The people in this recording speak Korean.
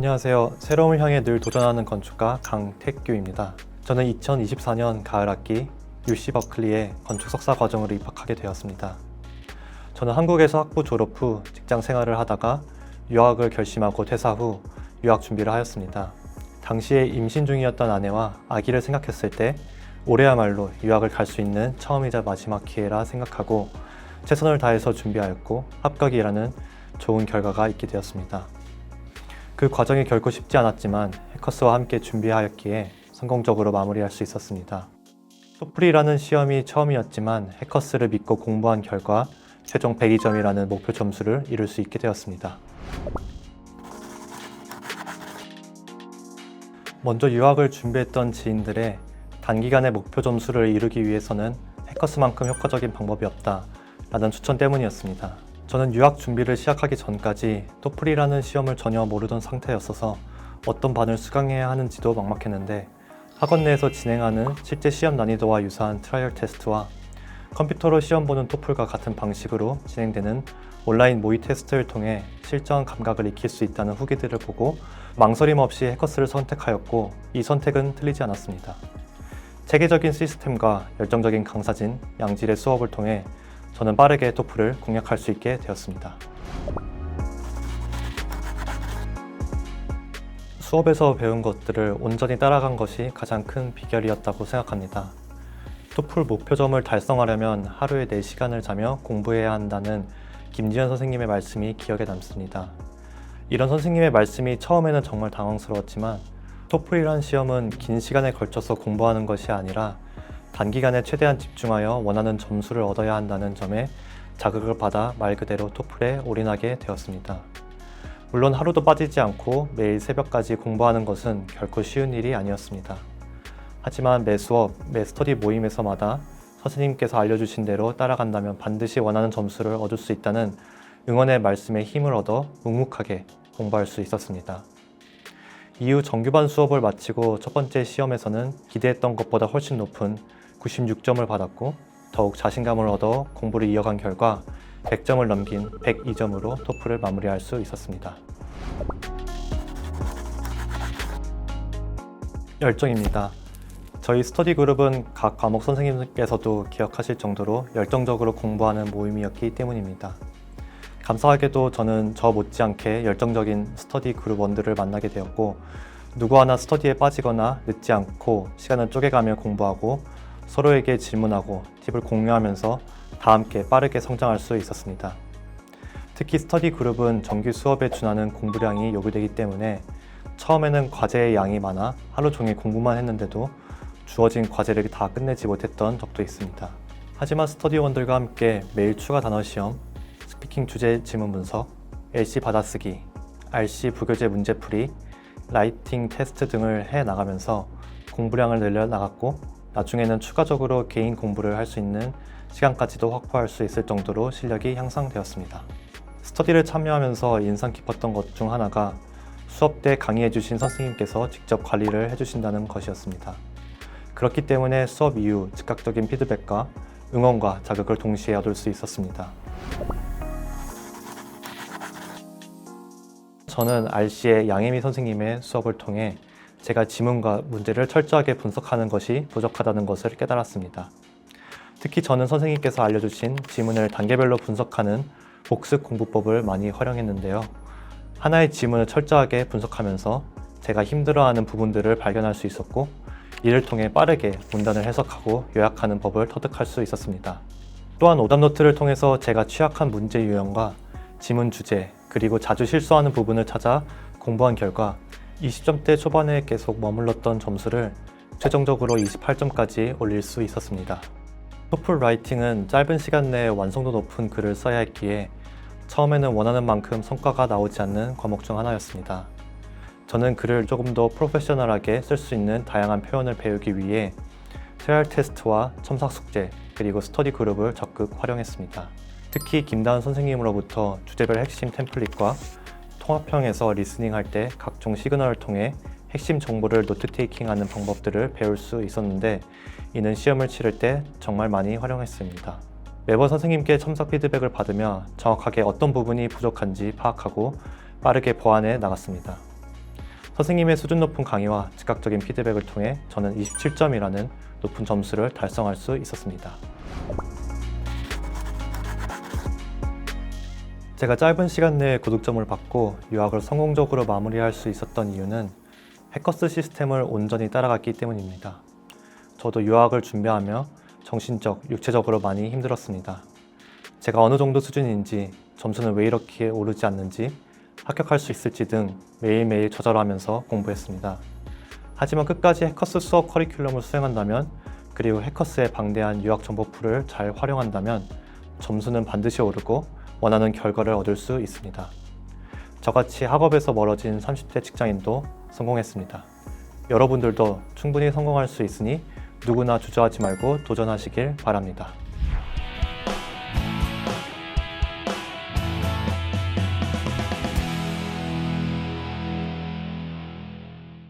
안녕하세요. 새로움을 향해 늘 도전하는 건축가 강택규입니다. 저는 2024년 가을 학기 UC 버클리에 건축 석사 과정으로 입학하게 되었습니다. 저는 한국에서 학부 졸업 후 직장 생활을 하다가 유학을 결심하고 퇴사 후 유학 준비를 하였습니다. 당시에 임신 중이었던 아내와 아기를 생각했을 때 올해야말로 유학을 갈 수 있는 처음이자 마지막 기회라 생각하고 최선을 다해서 준비하였고 합격이라는 좋은 결과가 있게 되었습니다. 그 과정이 결코 쉽지 않았지만 해커스와 함께 준비하였기에 성공적으로 마무리할 수 있었습니다. 토플이라는 시험이 처음이었지만 해커스를 믿고 공부한 결과 최종 102점이라는 목표 점수를 이룰 수 있게 되었습니다. 먼저 유학을 준비했던 지인들의 단기간에 목표 점수를 이루기 위해서는 해커스만큼 효과적인 방법이 없다 라는 추천 때문이었습니다. 저는 유학 준비를 시작하기 전까지 토플이라는 시험을 전혀 모르던 상태였어서 어떤 반을 수강해야 하는지도 막막했는데 학원 내에서 진행하는 실제 시험 난이도와 유사한 트라이얼 테스트와 컴퓨터로 시험 보는 토플과 같은 방식으로 진행되는 온라인 모의 테스트를 통해 실전 감각을 익힐 수 있다는 후기들을 보고 망설임 없이 해커스를 선택하였고 이 선택은 틀리지 않았습니다. 체계적인 시스템과 열정적인 강사진, 양질의 수업을 통해 저는 빠르게 토플을 공략할 수 있게 되었습니다. 수업에서 배운 것들을 온전히 따라간 것이 가장 큰 비결이었다고 생각합니다. 토플 목표점을 달성하려면 하루에 4시간을 자며 공부해야 한다는 김지현 선생님의 말씀이 기억에 남습니다. 이런 선생님의 말씀이 처음에는 정말 당황스러웠지만 토플이란 시험은 긴 시간에 걸쳐서 공부하는 것이 아니라 단기간에 최대한 집중하여 원하는 점수를 얻어야 한다는 점에 자극을 받아 말 그대로 토플에 올인하게 되었습니다. 물론 하루도 빠지지 않고 매일 새벽까지 공부하는 것은 결코 쉬운 일이 아니었습니다. 하지만 매 수업, 매 스터디 모임에서마다 선생님께서 알려주신 대로 따라간다면 반드시 원하는 점수를 얻을 수 있다는 응원의 말씀에 힘을 얻어 묵묵하게 공부할 수 있었습니다. 이후 정규반 수업을 마치고 첫 번째 시험에서는 기대했던 것보다 훨씬 높은 96점을 받았고 더욱 자신감을 얻어 공부를 이어간 결과 100점을 넘긴 102점으로 토플을 마무리할 수 있었습니다. 열정입니다. 저희 스터디 그룹은 각 과목 선생님께서도 기억하실 정도로 열정적으로 공부하는 모임이었기 때문입니다. 감사하게도 저는 저 못지않게 열정적인 스터디 그룹원들을 만나게 되었고 누구 하나 스터디에 빠지거나 늦지 않고 시간을 쪼개가며 공부하고 서로에게 질문하고 팁을 공유하면서 다 함께 빠르게 성장할 수 있었습니다. 특히 스터디 그룹은 정규 수업에 준하는 공부량이 요구되기 때문에 처음에는 과제의 양이 많아 하루 종일 공부만 했는데도 주어진 과제를 다 끝내지 못했던 적도 있습니다. 하지만 스터디원들과 함께 매일 추가 단어 시험, 스피킹 주제 지문 분석, LC 받아쓰기, RC 부교재 문제풀이, 라이팅 테스트 등을 해 나가면서 공부량을 늘려 나갔고 나중에는 추가적으로 개인 공부를 할 수 있는 시간까지도 확보할 수 있을 정도로 실력이 향상되었습니다. 스터디를 참여하면서 인상 깊었던 것 중 하나가 수업 때 강의해 주신 선생님께서 직접 관리를 해 주신다는 것이었습니다. 그렇기 때문에 수업 이후 즉각적인 피드백과 응원과 자극을 동시에 얻을 수 있었습니다. 저는 RC의 양혜미 선생님의 수업을 통해 제가 지문과 문제를 철저하게 분석하는 것이 부족하다는 것을 깨달았습니다. 특히 저는 선생님께서 알려주신 지문을 단계별로 분석하는 복습 공부법을 많이 활용했는데요. 하나의 지문을 철저하게 분석하면서 제가 힘들어하는 부분들을 발견할 수 있었고, 이를 통해 빠르게 문단을 해석하고 요약하는 법을 터득할 수 있었습니다. 또한 오답 노트를 통해서 제가 취약한 문제 유형과 지문 주제, 그리고 자주 실수하는 부분을 찾아 공부한 결과 20점대 초반에 계속 머물렀던 점수를 최종적으로 28점까지 올릴 수 있었습니다. 토플 라이팅은 짧은 시간 내에 완성도 높은 글을 써야 했기에 처음에는 원하는 만큼 성과가 나오지 않는 과목 중 하나였습니다. 저는 글을 조금 더 프로페셔널하게 쓸 수 있는 다양한 표현을 배우기 위해 트라이얼 테스트와 첨삭 숙제 그리고 스터디 그룹을 적극 활용했습니다. 특히 김다은 선생님으로부터 주제별 핵심 템플릿과 통합형에서 리스닝 할 때 각종 시그널을 통해 핵심 정보를 노트 테이킹하는 방법들을 배울 수 있었는데 이는 시험을 치를 때 정말 많이 활용했습니다. 매번 선생님께 첨삭 피드백을 받으며 정확하게 어떤 부분이 부족한지 파악하고 빠르게 보완해 나갔습니다. 선생님의 수준 높은 강의와 즉각적인 피드백을 통해 저는 27점이라는 높은 점수를 달성할 수 있었습니다. 제가 짧은 시간 내에 고득점을 받고 유학을 성공적으로 마무리할 수 있었던 이유는 해커스 시스템을 온전히 따라갔기 때문입니다. 저도 유학을 준비하며 정신적, 육체적으로 많이 힘들었습니다. 제가 어느 정도 수준인지, 점수는 왜 이렇게 오르지 않는지, 합격할 수 있을지 등 매일매일 저절하면서 공부했습니다. 하지만 끝까지 해커스 수업 커리큘럼을 수행한다면, 그리고 해커스의 방대한 유학 정보 풀을 잘 활용한다면 점수는 반드시 오르고 원하는 결과를 얻을 수 있습니다. 저같이 학업에서 멀어진 30대 직장인도 성공했습니다. 여러분들도 충분히 성공할 수 있으니 누구나 주저하지 말고 도전하시길 바랍니다.